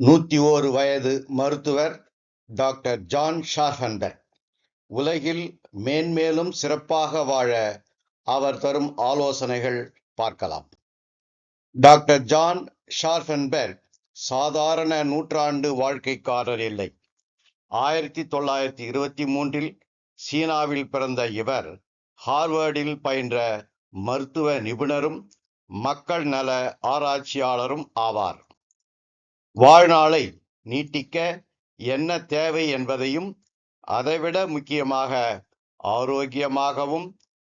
நூற்றி ஓரு வயது மருத்துவர் டாக்டர் ஜான் ஷார்ஃபன்பெர்க் உலகில் மேன்மேலும் சிறப்பாக வாழ அவர் தரும் ஆலோசனைகள் பார்க்கலாம். டாக்டர் ஜான் ஷார்ஃபன்பெர்க் சாதாரண நூற்றாண்டு வாழ்க்கைக்காரர் இல்லை. ஆயிரத்தி தொள்ளாயிரத்தி இருபத்தி மூன்றில் சீனாவில் பிறந்த இவர் ஹார்வர்டில் பயின்ற மருத்துவ நிபுணரும் மக்கள் நல ஆராய்ச்சியாளரும் ஆவார். வாழ்நாளை நீட்டிக்க என்ன தேவை என்பதையும் அதைவிட முக்கியமாக ஆரோக்கியமாகவும்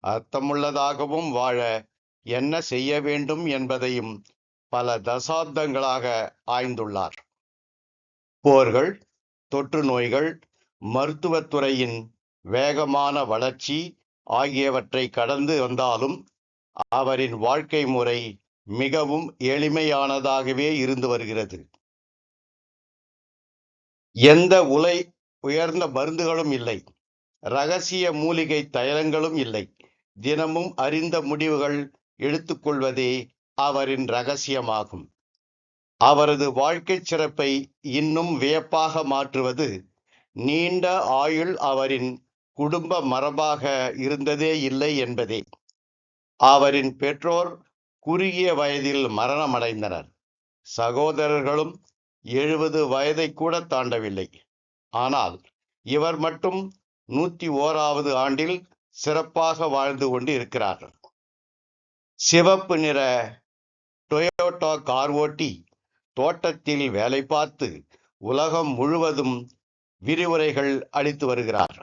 அர்த்தமுள்ளதாகவும் வாழ என்ன செய்ய வேண்டும் என்பதையும் பல தசாப்தங்களாக ஆய்ந்துள்ளார். போர்கள் தொற்று நோய்கள் மருத்துவத்துறையின் வேகமான வளர்ச்சி ஆகியவற்றை கடந்து வந்தாலும் அவரின் வாழ்க்கை முறை மிகவும் எளிமையானதாகவே இருந்து வருகிறது. எந்த உலை உயர்ந்த மருந்துகளும் இல்லை. ரகசிய மூலிகை தைலங்களும் இல்லை. தினமும் அறிந்த முடிவுகள் எடுத்துக்கொள்வதே அவரின் ரகசியமாகும் அவரது வாழ்க்கை சிறப்பை இன்னும் வியப்பாக மாற்றுவது நீண்ட ஆயுள் அவரின் குடும்ப மரபாக இருந்ததே இல்லை என்பதே. அவரின் பெற்றோர் குறுகிய வயதில் மரணமடைந்தனர். சகோதரர்களும் எழுபது வயதை கூட தாண்டவில்லை. ஆனால் இவர் மட்டும் நூத்தி ஓராவது ஆண்டில் சிறப்பாக வாழ்ந்து கொண்டு இருக்கிறார். சிவப்பு நிற டொயோட்டா கார் ஓட்டி தோட்டத்தில் வேலை பார்த்து உலகம் முழுவதும் விரிவுரைகள் அளித்து வருகிறார்.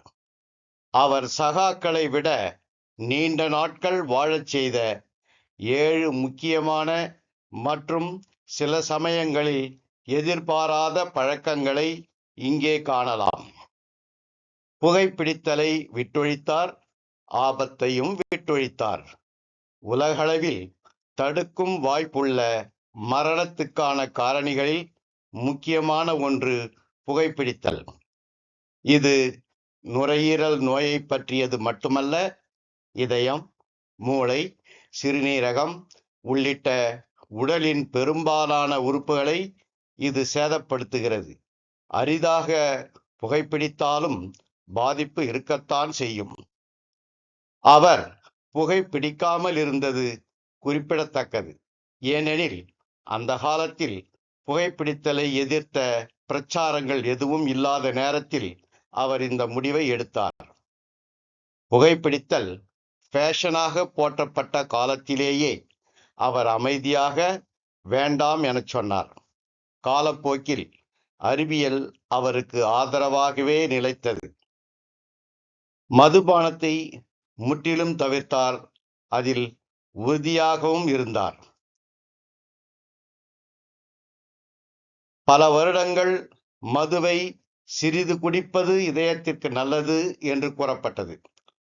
அவர் சகாக்களை விட நீண்ட நாட்கள் வாழச் செய்த ஏழு முக்கியமான மற்றும் சில சமயங்களில் எதிர்பாராத பழக்கங்களை இங்கே காணலாம். புகைப்பிடித்தலை விட்டொழித்தார் ஆபத்தையும் விட்டொழித்தார். உலகளவில் தடுக்கும் வாய்ப்புள்ள மரணத்துக்கான காரணிகளில் முக்கியமான ஒன்று புகைப்பிடித்தல். இது நுரையீரல் நோயை பற்றியது மட்டுமல்ல இதயம் மூளை சிறுநீரகம் உள்ளிட்ட உடலின் பெரும்பாலான உறுப்புகளை இது சேதப்படுத்துகிறது. அரிதாக புகைப்பிடித்தாலும் பாதிப்பு இருக்கத்தான் செய்யும். அவர் புகைப்பிடிக்காமல் இருந்தது குறிப்பிடத்தக்கது. ஏனெனில் அந்த காலத்தில் புகைப்பிடித்தலை எதிர்த்த பிரச்சாரங்கள் எதுவும் இல்லாத நேரத்தில் அவர் இந்த முடிவை எடுத்தார். புகைப்பிடித்தல் ஃபேஷனாக போற்றப்பட்ட காலத்திலேயே அவர் அமைதியாக வேண்டாம் எனச் சொன்னார். காலப்போக்கில் அறிவியல் அவருக்கு ஆதரவாகவே நிலைத்தது. மதுபானத்தை முற்றிலும் தவிர்த்தார். அதில் உறுதியாகவும் இருந்தார். பல வருடங்கள் மதுவை சிறிது குடிப்பது இதயத்திற்கு நல்லது என்று கூறப்பட்டது.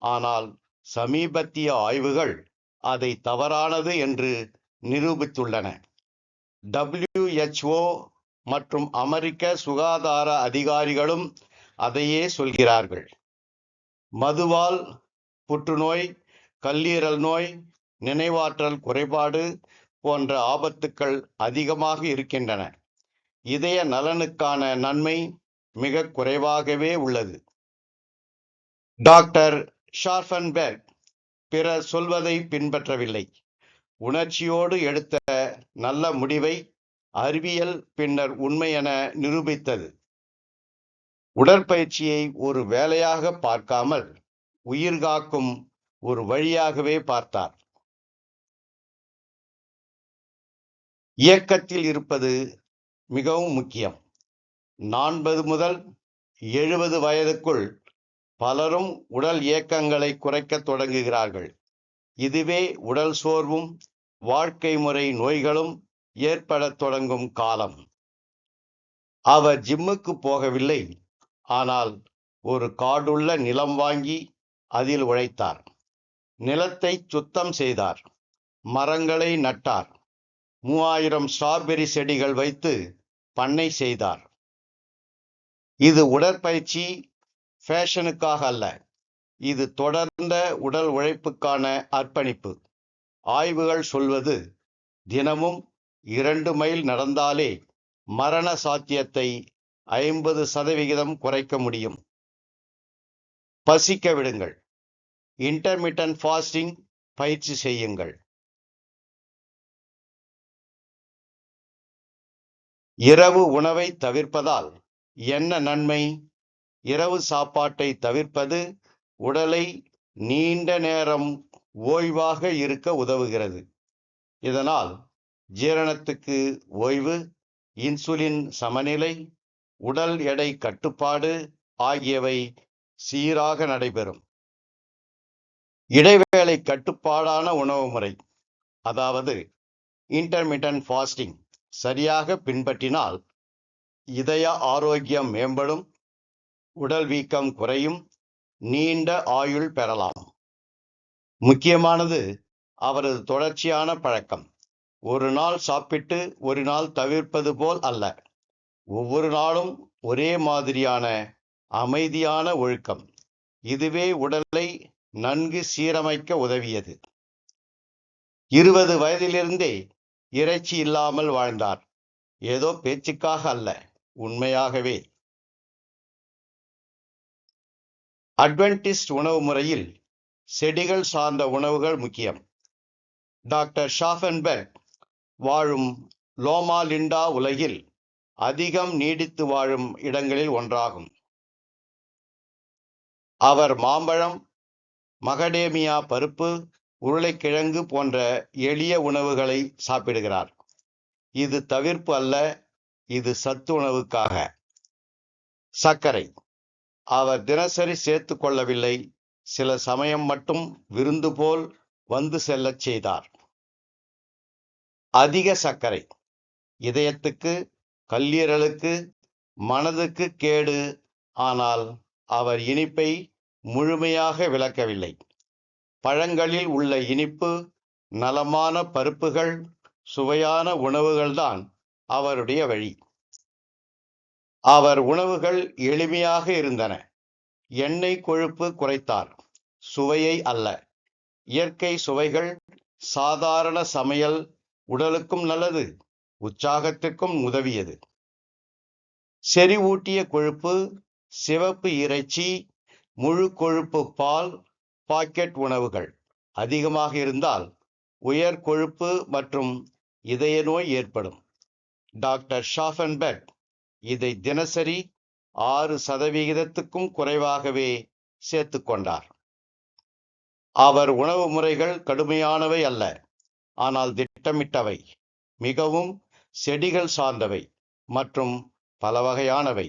ஆனால் சமீபத்திய ஆய்வுகள் அதை தவறானது என்று நிரூபித்துள்ளன. டபிள்யூஎச்ஓ மற்றும் அமெரிக்க சுகாதார அதிகாரிகளும் அதையே சொல்கிறார்கள். மதுவால் புற்றுநோய் கல்லீரல் நோய் நினைவாற்றல் குறைபாடு போன்ற ஆபத்துக்கள் அதிகமாக இருக்கின்றன. இதய நலனுக்கான நன்மை மிக குறைவாகவே உள்ளது. டாக்டர் ஷார்ஃபன்பெர்க் பிறர் சொல்வதை பின்பற்றவில்லை. உணர்ச்சியோடு எடுத்த நல்ல முடிவை அறிவியல் பின்னர் உண்மை என நிரூபித்தது. உடற்பயிற்சியை ஒரு வேலையாக பார்க்காமல் உயிர் காக்கும் ஒரு வழியாகவே பார்த்தார். இயக்கத்தில் இருப்பது மிகவும் முக்கியம். நாற்பது முதல் எழுபது வயதுக்குள் பலரும் உடல் இயக்கங்களை குறைக்க தொடங்குகிறார்கள். இதுவே உடல் சோர்வும் வாழ்க்கை முறை நோய்களும் ஏற்படத் தொடங்கும் காலம். அவர் ஜிம்முக்கு போகவில்லை. ஆனால் ஒரு காடுள்ள நிலம் வாங்கி அதில் உழைத்தார். நிலத்தை சுத்தம் செய்தார். மரங்களை நட்டார். மூவாயிரம் ஸ்ட்ராபெரி செடிகள் வைத்து பண்ணை செய்தார். இது உடற்பயிற்சி ஃபேஷனுக்காக அல்ல. இது தொடர்ந்த உடல் உழைப்புக்கான அர்ப்பணிப்பு. ஆய்வுகள் சொல்வது தினமும் இரண்டு மைல் நடந்தாலே மரண சாத்தியத்தை ஐம்பது சதவிகிதம் குறைக்க முடியும். பசிக்க விடுங்கள். இன்டர்மிட்டன்ட் ஃபாஸ்டிங் பயிற்சி செய்யுங்கள். இரவு உணவை தவிர்ப்பதால் என்ன நன்மை? இரவு சாப்பாட்டை தவிர்ப்பது உடலை நீண்ட நேரம் ஓய்வாக இருக்க உதவுகிறது. இதனால் ஜீரணத்துக்கு ஓய்வு இன்சுலின் சமநிலை உடல் எடை கட்டுப்பாடு ஆகியவை சீராக நடைபெறும். இடைவேளை கட்டுப்பாடான உணவு முறை அதாவது இன்டர்மிட்டன்ட் ஃபாஸ்டிங் சரியாக பின்பற்றினால் இதய ஆரோக்கியம் மேம்படும் உடல் வீக்கம் குறையும் நீண்ட ஆயுள் பெறலாம். முக்கியமானது அவரது தொடர்ச்சியான பழக்கம். ஒரு நாள் சாப்பிட்டு ஒரு நாள் தவிர்ப்பது போல் அல்ல. ஒவ்வொரு நாளும் ஒரே மாதிரியான அமைதியான ஒழுக்கம். இதுவே உடலை நன்கு சீரமைக்க உதவியது. இருபது வயதிலிருந்தே இறைச்சி இல்லாமல் வாழ்ந்தார். ஏதோ பேச்சுக்காக அல்ல உண்மையாகவே. அட்வென்டிஸ்ட் உணவு முறையில் செடிகள் சார்ந்த உணவுகள் முக்கியம். டாக்டர் ஷாஃபன்பெர்க் வாழும் லோமா லிண்டா உலகில் அதிகம் நீடித்து வாழும் இடங்களில் ஒன்றாகும். அவர் மாம்பழம் மகடேமியா பருப்பு உருளைக்கிழங்கு போன்ற எளிய உணவுகளை சாப்பிடுகிறார். இது தவிர்ப்பு அல்ல இது சத்து உணவுக்காக சர்க்கரை. அவர் தினசரி சேர்த்து கொள்ளவில்லை. சில சமயம் மட்டும் விருந்து போல் வந்து செல்லச் செய்தார். அதிக சர்க்கரை. இதயத்துக்கு கல்லீரலுக்கு மனதுக்கு கேடு. ஆனால் அவர் இனிப்பை முழுமையாக விளக்கவில்லை. பழங்களில் உள்ள இனிப்பு நலமான பருப்புகள் சுவையான உணவுகள்தான் அவருடைய வழி. அவர் உணவுகள் எளிமையாக இருந்தன. எண்ணெய் கொழுப்பு குறைத்தார். சுவையை அல்ல. இயற்கை சுவைகள் சாதாரண சமையல் உடலுக்கும் நல்லது உற்சாகத்திற்கும் உதவியது. செறிவூட்டிய கொழுப்பு சிவப்பு இறைச்சி முழு கொழுப்பு பால் பாக்கெட் உணவுகள் அதிகமாக இருந்தால் உயர் கொழுப்பு மற்றும் இதய நோய் ஏற்படும். டாக்டர் ஷாஃபன்பெட் இதை தினசரி ஆறு சதவிகிதத்துக்கும் குறைவாகவே சேர்த்து கொண்டார். அவர் உணவு முறைகள் கடுமையானவை அல்ல ஆனால் திட்டமிட்டவை. மிகவும் செடிகள் சார்ந்தவை மற்றும் பல வகையானவை